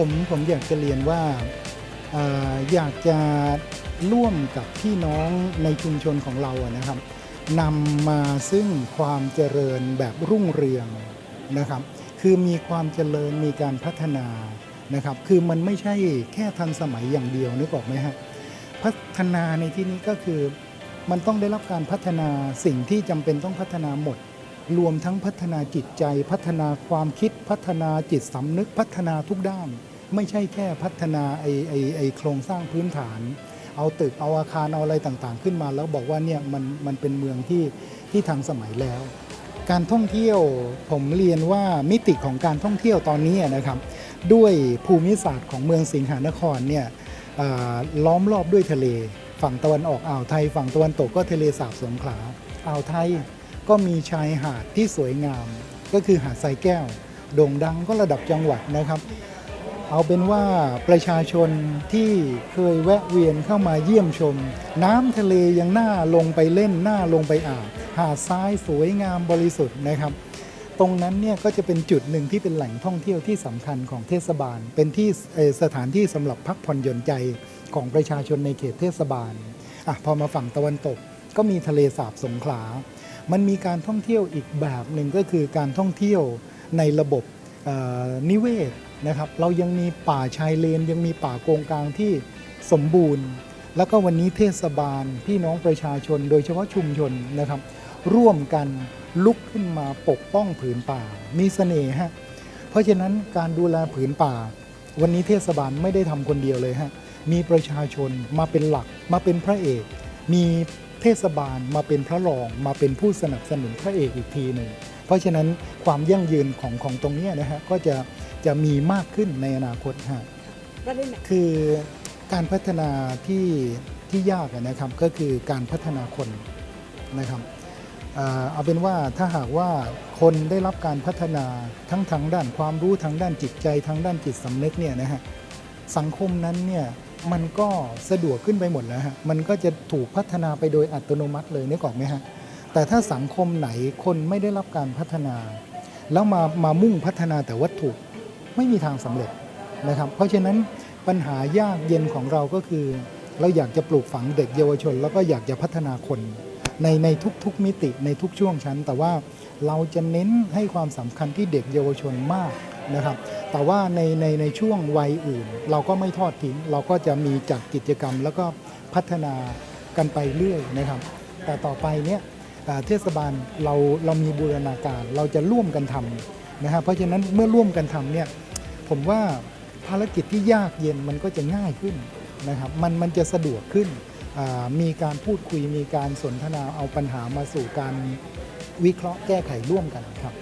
ผมผมอยากจะเรียนว่าออยากจะร่วมกับพี่น้องในชุมชนของเราอะนะครับนำมาซึ่งความเจริญแบบรุ่งเรืองนะครับ คือมีความเจริญมีการพัฒนานะครับ คือมันไม่ใช่แค่ทันสมัยอย่างเดียวนึกออกไหมฮะพัฒนาในที่นี้ก็คือมันต้องได้รับการพัฒนาสิ่งที่จำเป็นต้องพัฒนาหมด รวมทั้งพัฒนาจิตใจ พัฒนาความคิดพัฒนาจิตสำนึกพัฒนาทุกด้าน ไม่ใช่แค่พัฒนาไอไอไอโครงสร้างพื้นฐาน เอาตึกเอาอาคารเอาอะไรต่างๆ ขึ้นมา แล้วบอกว่าเนี่ยมันมันเป็นเมืองที่ที่ทันสมัยแล้ว การท่องเที่ยวผมเรียนว่ามิติของการท่องเที่ยวตอนนี้นะครับ ด้วยภูมิศาสตร์ของเมืองสิงหานครเนี่ยล้อมรอบด้วยทะเล ฝั่งตะวันออกอ่าวไทย ฝั่งตะวันตกก็ทะเลสาบสงขลาอ่าวไทยก็มีชายหาดที่สวยงาม ก็คือหาดทรายแก้ว โด่งดังก็ระดับจังหวัดนะครับ เอาเป็นว่าประชาชนที่เคยแวะเวียนเข้ามาเยี่ยมชม น้ำทะเลยังน่าลงไปเล่นน่าลงไปอาบหาดทรายสวยงามบริสุทธิ์นะครับ ตรงนั้นเนี่ยก็จะเป็นจุดหนึ่งที่เป็นแหล่งท่องเที่ยวที่สำคัญของเทศบาล เป็นที่สถานที่สำหรับพักผ่อนหย่อนใจของประชาชนในเขตเทศบาลอะพอมาฝั่งตะวันตกก็มีทะเลสาบสงขลา มันมีการท่องเที่ยวอีกแบบหนึ่งก็คือการท่องเที่ยวในระบบ นิเวศนะครับ เรายังมีป่าชายเลน ยังมีป่าโกงกลางที่สมบูรณ์ แล้วก็วันนี้เทศบาลพี่น้องประชาชน โดยเฉพาะชุมชนนะครับ ร่วมกันลุกขึ้นมาปกป้องผืนป่า มีเสน่ห์ฮะเพราะฉะนั้นการดูแลผืนป่า วันนี้เทศบาลไม่ได้ทำคนเดียวเลยฮะมีประชาชนมาเป็นหลักมาเป็นพระเอก มีเทศบาลมาเป็นพระรองมาเป็นผู้สนับสนุนพระเอกอีกทีหนึ่ง เพราะฉะนั้นความยั่งยืนของของตรงเนี้ยนะฮะก็จะจะมีมากขึ้นในอนาคตฮะประเด็นไหนคือการพัฒนาที่ที่ยากอะนะครับก็คือการพัฒนาคนนะครับเอ่อเอาเป็นว่าถ้าหากว่าคนได้รับการพัฒนาทั้งทางด้านความรู้ทางด้านจิตใจทางด้านจิตสำนึกเนี่ยนะฮะสังคมนั้นเนี่ยมันก็สะดวกขึ้นไปหมดแล้วฮะมันก็จะถูกพัฒนาไปโดยอัตโนมัติเลยนึกออกไหมฮะ แต่ถ้าสังคมไหนคนไม่ได้รับการพัฒนา แล้วมามามุ่งพัฒนาแต่วัตถุไม่มีทางสำเร็จนะครับ เพราะฉะนั้นปัญหายากเย็นของเราก็คือ เราอยากจะปลูกฝังเด็กเยาวชน แล้วก็อยากจะพัฒนาคนในในทุกๆมิติในทุกช่วงชั้น แต่ว่าเราจะเน้นให้ความสำคัญที่เด็กเยาวชนมากนะครับ แต่ว่าในในในช่วงวัยอื่น เราก็ไม่ทอดทิ้ง เราก็จะมีจัดกิจกรรม แล้วก็พัฒนากันไปเรื่อยนะครับ แต่ต่อไปเนี่ย เทศบาลเราเรามีบูรณาการเราจะร่วมกันทำนะครับเพราะฉะนั้นเมื่อร่วมกันทำเนี่ยผมว่าภารกิจที่ยากเย็นมันก็จะง่ายขึ้นนะครับมันมันจะสะดวกขึ้น มีการพูดคุยมีการสนทนาเอาปัญหามาสู่การวิเคราะห์แก้ไขร่วมกันครับ